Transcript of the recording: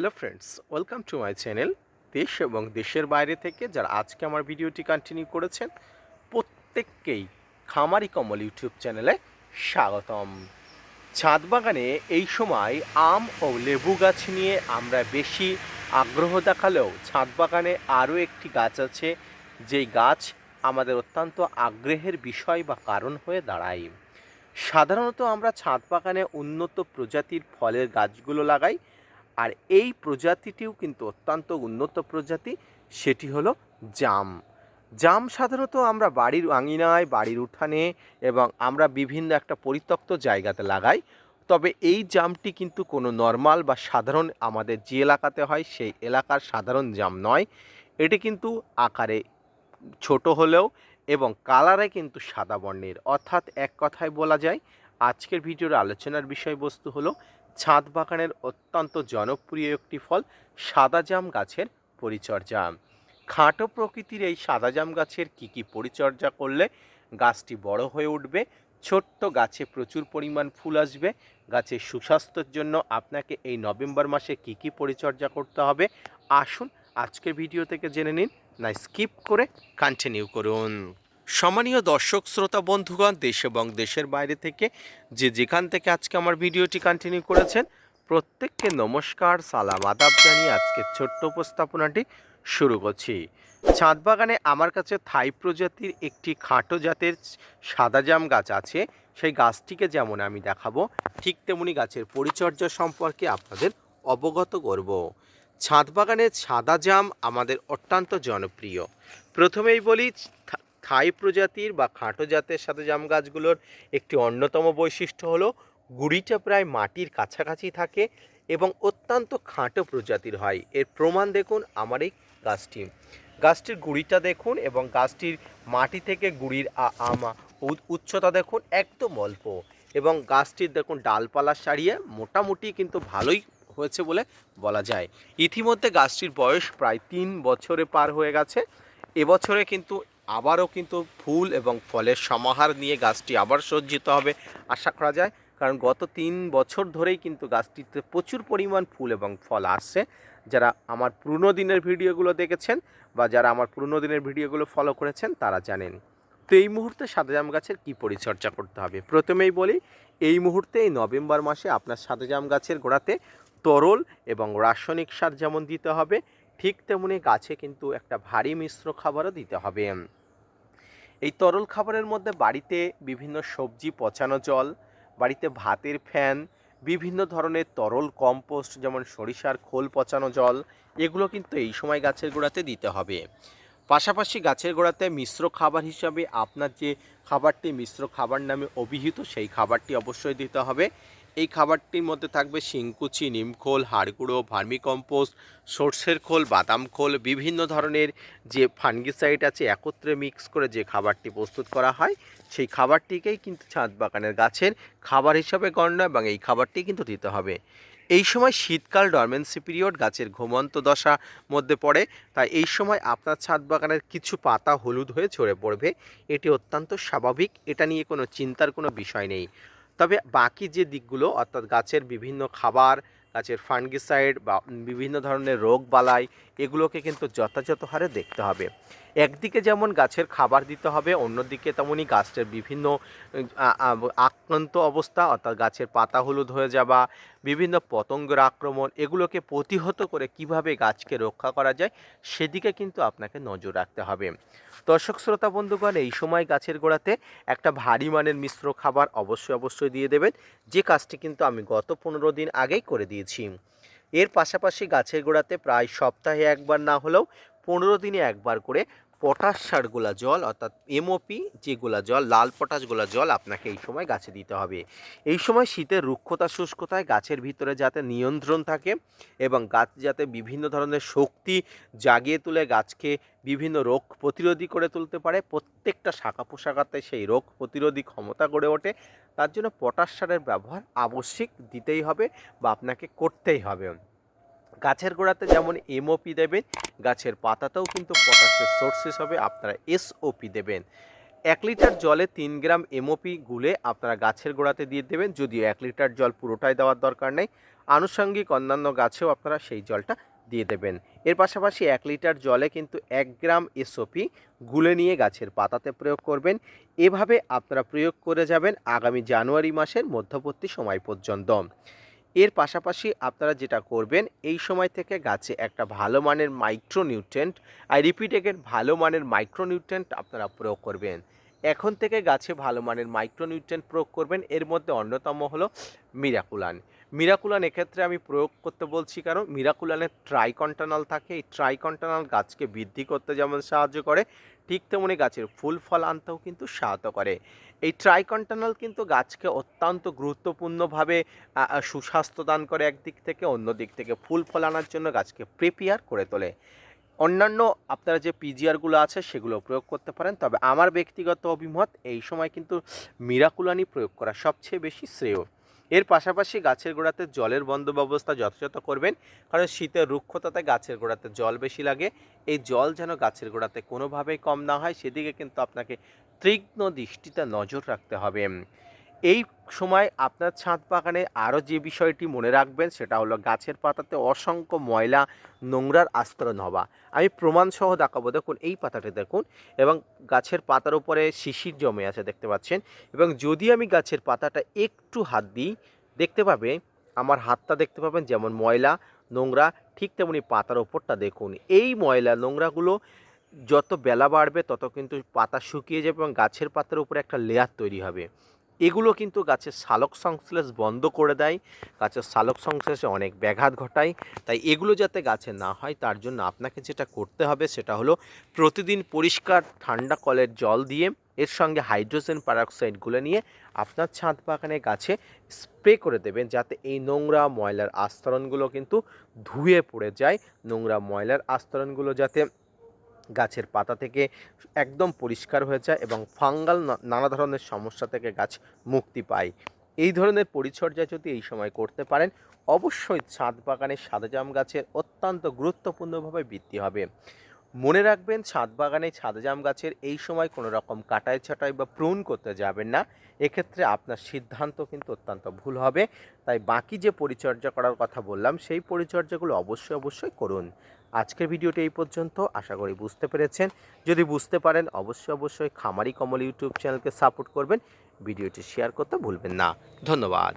Hello friends, welcome to my channel দেশ এবং দেশের বাইরে থেকে যারা আজকে আমার ভিডিওটি কন্টিনিউ করেছেন, প্রত্যেককেই খামারি কমল ইউটিউব চ্যানেলে স্বাগতম। ছাদ বাগানে এই সময় আম ও লেবু গাছ নিয়ে আমরা বেশি আগ্রহ দেখালেও ছাদ বাগানে আরও একটি গাছ আছে, যেই গাছ আমাদের অত্যন্ত আগ্রহের বিষয় বা কারণ হয়ে দাঁড়ায়। সাধারণত আমরা ছাদ বাগানে উন্নত প্রজাতির ফলের গাছগুলো লাগাই আর এই প্রজাতিটিও কিন্তু অত্যন্ত উন্নত প্রজাতি, সেটি হলো জাম। জাম সাধারণত আমরা বাড়ির আঙিনায়, বাড়ির উঠানে এবং আমরা বিভিন্ন একটা পরিত্যক্ত জায়গাতে লাগাই। তবে এই জামটি কিন্তু কোনো নর্মাল বা সাধারণ আমাদের যে এলাকাতে হয়, সেই এলাকার সাধারণ জাম নয়। এটি কিন্তু আকারে ছোট হলেও এবং কালারে কিন্তু সাদা বর্ণের। অর্থাৎ এক কথায় বলা যায়, আজকের ভিডিওর আলোচনার বিষয়বস্তু হলো ছাদ বাগানের অত্যন্ত জনপ্রিয় একটি ফল সাদা জাম গাছের পরিচর্যা। খাটো প্রকৃতির এই সাদা জাম গাছের কী কী পরিচর্যা করলে গাছটি বড় হয়ে উঠবে? ছোট্ট গাছে প্রচুর পরিমাণ ফুল আসবে। গাছের সুস্বাস্থ্যের জন্য আপনাকে এই নভেম্বর মাসে কী কী পরিচর্যা করতে হবে? আসুন, আজকের ভিডিও থেকে জেনে নিন। না, স্কিপ করে কন্টিনিউ করুন। সম্মানীয় দর্শক, শ্রোতা, বন্ধুগণ, দেশ এবং দেশের বাইরে থেকে যে যেখান থেকে আজকে আমার ভিডিওটি কন্টিনিউ করেছেন, প্রত্যেককে নমস্কার, সালাম, আদাব জানিয়ে আজকে ছোট্ট উপস্থাপনাটি শুরু করছি। ছাদ বাগানে আমার কাছে থাই প্রজাতির একটি খাটো জাতের সাদা জাম গাছ আছে। সেই গাছটিকে যেমন আমি দেখাবো, ঠিক তেমনি গাছের পরিচর্যা সম্পর্কে আপনাদের অবগত করব। ছাদ বাগানের সাদা জাম আমাদের অত্যন্ত জনপ্রিয়। প্রথমেই বলি থাই প্রজাতির বা খাটো জাতের সাথে জাম গাছগুলোর একটি অন্যতম বৈশিষ্ট্য হলো গুড়িটা প্রায় মাটির কাছাকাছি থাকে এবং অত্যন্ত খাটো প্রজাতির হয়। এর প্রমাণ দেখুন আমার এই গাছটি। গাছটির গুড়িটা দেখুন এবং গাছটির মাটি থেকে গুড়ির আমা উচ্চতা দেখুন একদম অল্প এবং গাছটির দেখুন ডালপালা সারিয়ে মোটামুটি কিন্তু ভালোই হয়েছে বলে বলা যায়। ইতিমধ্যে গাছটির বয়স প্রায় তিন বছরে পার হয়ে গেছে। এবছরে কিন্তু আবারও কিন্তু ফুল এবং ফলের সমাহার নিয়ে গাছটি আবার সজ্জিত হবে, আশা করা যায়। কারণ গত তিন বছর ধরেই কিন্তু গাছটিতে প্রচুর পরিমাণ ফুল এবং ফল আসছে। যারা আমার পুরনো দিনের ভিডিওগুলো দেখেছেন বা যারা আমার পুরনো দিনের ভিডিওগুলো ফলো করেছেন, তারা জানেন। তো এই মুহূর্তে সাদা জাম গাছের কী পরিচর্যা করতে হবে? প্রথমেই বলি, এই মুহূর্তে এই নভেম্বর মাসে আপনার সাদা জাম গাছের গোড়াতে তরল এবং রাসায়নিক সার যেমন দিতে হবে, ঠিক তেমনি গাছে কিন্তু একটা ভারী মিশ্র খাবারও দিতে হবে। এই তরল খাবারের মধ্যে বাড়িতে বিভিন্ন সবজি পচানো জল, বাড়িতে ভাতের ফ্যান, বিভিন্ন ধরনের তরল কম্পোস্ট যেমন সরিষার খোল পচানো জল, এগুলো কিন্তু এই সময় গাছের গোড়াতে দিতে হবে। পাশাপাশি গাছের গোড়াতে মিশ্র খাবার হিসাবে আপনার যে খাবারটি মিশ্র খাবার নামে অভিহিত সেই খাবারটি অবশ্যই দিতে হবে। এই খাবারটির মধ্যে থাকবে শিংকুচি নিমখোল হাড়গুঁড়ো ভার্মিকম্পোস্ট সর্ষের খোল, বাদাম খোল, বিভিন্ন ধরনের যে ফাঙ্গিসাইড আছে, একত্রে মিক্স করে যে খাবারটি প্রস্তুত করা হয়, সেই খাবারটিকেই কিন্তু ছাদ বাগানের গাছের খাবার হিসাবে গণ্য এবং এই খাবারটি কিন্তু দিতে হবে। এই সময় শীতকাল ডরমেন্সি পিরিয়ড গাছের ঘুমন্ত দশা মধ্যে পড়ে, তাই এই সময় আপনার ছাদ বাগানের কিছু পাতা হলুদ হয়ে ঝরে পড়বে। এটি অত্যন্ত স্বাভাবিক, এটা নিয়ে কোনো চিন্তার কোনো বিষয় নেই। তবে বাকি যে দিকগুলো, অর্থাৎ গাছের বিভিন্ন খাবার, গাছের ফাঙ্গিসাইড বা বিভিন্ন ধরনের রোগ বালাই, এগুলোকে কিন্তু যথাযথ হারে দেখতে হবে। একদিকে যেমন গাছের খাবার দিতে হবে, অন্যদিকে তেমনই গাছের বিভিন্ন আক্রান্ত অবস্থা, অর্থাৎ গাছের পাতা হলুদ হয়ে যাওয়া, বিভিন্ন পতঙ্গের আক্রমণ, এগুলোকে প্রতিহত করে কীভাবে গাছকে রক্ষা করা যায়, সেদিকে কিন্তু আপনাকে নজর রাখতে হবে। দর্শক, শ্রোতা, বন্ধুগণ, এই সময় গাছের গোড়াতে একটা ভারী মানের মিশ্র খাবার অবশ্যই অবশ্যই দিয়ে দেবেন। যে কাজটি কিন্তু আমি গত পনেরো দিন আগেই করে দিয়েছি। এর পাশাপাশি গাছের গোড়াতে প্রায় সপ্তাহে একবার না হলেও পনেরো দিনে একবার করে পটাশ সার গোলা জল, অর্থাৎ এমওপি যে গোলা জল, লাল পটাশ গোলা জল আপনাকে এই সময় গাছে দিতে হবে। এই সময় শীতের রুক্ষতা শুষ্কতায় গাছের ভিতরে যাতে নিয়ন্ত্রণ থাকে এবং গাছ যাতে বিভিন্ন ধরনের শক্তি জাগিয়ে তুলে, গাছকে বিভিন্ন রোগ প্রতিরোধী করে তুলতে পারে, প্রত্যেকটা শাখা পোশাকাতে সেই রোগ প্রতিরোধী ক্ষমতা গড়ে ওঠে। তার জন্য পটাশ সারের ব্যবহার আবশ্যিক দিতেই হবে বা আপনাকে করতেই হবে। গাছের গোড়াতে যেমন এমওপি দেবেন, গাছের পাতাতেও কিন্তু পটাশের সোর্স হিসাবে আপনারা এসওপি দেবেন। এক লিটার জলে তিন গ্রাম এমওপি গুলে আপনারা গাছের গোড়াতে দিয়ে দেবেন, যদিও এক লিটার জল পুরোটাই দেওয়ার দরকার নেই। আনুষঙ্গিক অন্যান্য গাছেও আপনারা সেই জলটা দিয়ে দেবেন। এর পাশাপাশি এক লিটার জলে কিন্তু এক গ্রাম এসওপি গুলে নিয়ে গাছের পাতাতে প্রয়োগ করবেন। এভাবে আপনারা প্রয়োগ করে যাবেন আগামী জানুয়ারি মাসের মধ্যবর্তী সময় পর্যন্ত। এর পাশাপাশি আপনারা যেটা করবেন, এই সময় থেকে গাছে একটা ভালো মানের মাইক্রোনিউট্রেন্ট আই রিপিট এগেন ভালো মানের মাইক্রোনিউট্রেন্ট আপনারা প্রয়োগ করবেন। এখন থেকে গাছে ভালো মানের মাইক্রোনিউট্রেন্ট প্রয়োগ করবেন, এর মধ্যে অন্যতম হলো মিরাকুলান মিরাকুলান এক্ষেত্রে আমি প্রয়োগ করতে বলছি কারণ মিরাকুলানের ট্রাইকন্টানাল থাকে, এই ট্রাইকন্টানাল গাছকে বৃদ্ধি করতে যেমন সাহায্য করে, ঠিক তেমনি গাছের ফুল ফল আনতেও কিন্তু সহায়তা করে। এই ট্রাইকন্টানাল কিন্তু গাছকে অত্যন্ত গুরুত্বপূর্ণভাবে সুস্বাস্থ্য দান করে একদিক থেকে, অন্য দিক থেকে। ফুল ফল আনার জন্য গাছকে প্রিপেয়ার করে তোলে। অন্যান্য আপনারা যে পিজিআরগুলো আছে সেগুলো প্রয়োগ করতে পারেন। তবে আমার ব্যক্তিগত অভিমত, এই সময় কিন্তু মিরাকুলানি প্রয়োগ করা সবচেয়ে বেশি শ্রেয়। এর পাশাপাশি গাছের গোড়াতে জলের বন্ধ যথাযথ করবেন, কারণ শীতের রুক্ষতাতে গাছের গোড়াতে জল বেশি লাগে। এই জল যেন গাছের গোড়াতে কোনোভাবেই কম না হয়, সেদিকে কিন্তু আপনাকে তীক্ষ্ণ দৃষ্টিতে নজর রাখতে হবে। এই সময় আপনার ছাদ বাগানে আরও যে বিষয়টি মনে রাখবেন, সেটা হলো গাছের পাতাতে অসংখ্য ময়লা, নোংরার আস্তরণ হওয়া। আমি প্রমাণসহ দেখাবো। দেখুন, এই পাতাটি দেখুন এবং গাছের পাতার উপরে শিশির জমে আছে দেখতে পাচ্ছেন। এবং যদি আমি গাছের পাতাটা একটু হাত দিই, দেখতে পাবে, আমার হাতটা দেখতে পাবেন যেমন ময়লা, নোংরা, ঠিক তেমনি পাতার ওপরটা দেখুন। এই ময়লা, নোংরাগুলো যত বেলা বাড়বে, তত কিন্তু পাতা শুকিয়ে যাবে এবং গাছের পাতার উপরে একটা লেয়ার তৈরি হবে। এগুলো কিন্তু গাছের সালোক সংশ্লেষ বন্ধ করে দেয়। গাছের সালোক সংশ্লেষে অনেক ব্যাঘাত ঘটায়। তাই এগুলো যাতে গাছে না হয়, তার জন্য আপনাকে যেটা করতে হবে সেটা হলো প্রতিদিন পরিষ্কার ঠান্ডা কলের জল দিয়ে এর সঙ্গে হাইড্রোজেন পারঅক্সাইড গুলে নিয়ে আপনার ছাদ বাগানে গাছে স্প্রে করে দেবেন যাতে এই নোংরা ময়লার আস্তরণগুলো কিন্তু ধুয়ে পড়ে যায়। নোংরা ময়লার আস্তরণগুলো যাতে গাছের পাতা থেকে একদম পরিষ্কার হয়ে যায় এবং ফাঙ্গাল নানা ধরনের সমস্যা থেকে গাছ মুক্তি পায়। এই ধরনের পরিচর্যা যদি এই সময় করতে পারেন, অবশ্যই ছাদ বাগানে সাদা জাম গাছের অত্যন্ত গুরুত্বপূর্ণভাবে বৃদ্ধি হবে। মনে রাখবেন, ছাদ বাগানে ছাদা জাম গাছের এই সময় কোনো রকম কাটাই ছাটাই বা প্রুন করতে যাবেন না। এক্ষেত্রে আপনার সিদ্ধান্ত কিন্তু অত্যন্ত ভুল হবে। তাই বাকি যে পরিচর্যা করার কথা বললাম, সেই পরিচর্যাগুলো অবশ্যই অবশ্যই করুন। আজকের ভিডিওটি এই পর্যন্ত। আশা করি বুঝতে পেরেছেন। যদি বুঝতে পারেন, অবশ্যই অবশ্যই খামারি কমল ইউটিউব চ্যানেলকে সাপোর্ট করবেন। ভিডিওটি শেয়ার করতে ভুলবেন না। ধন্যবাদ।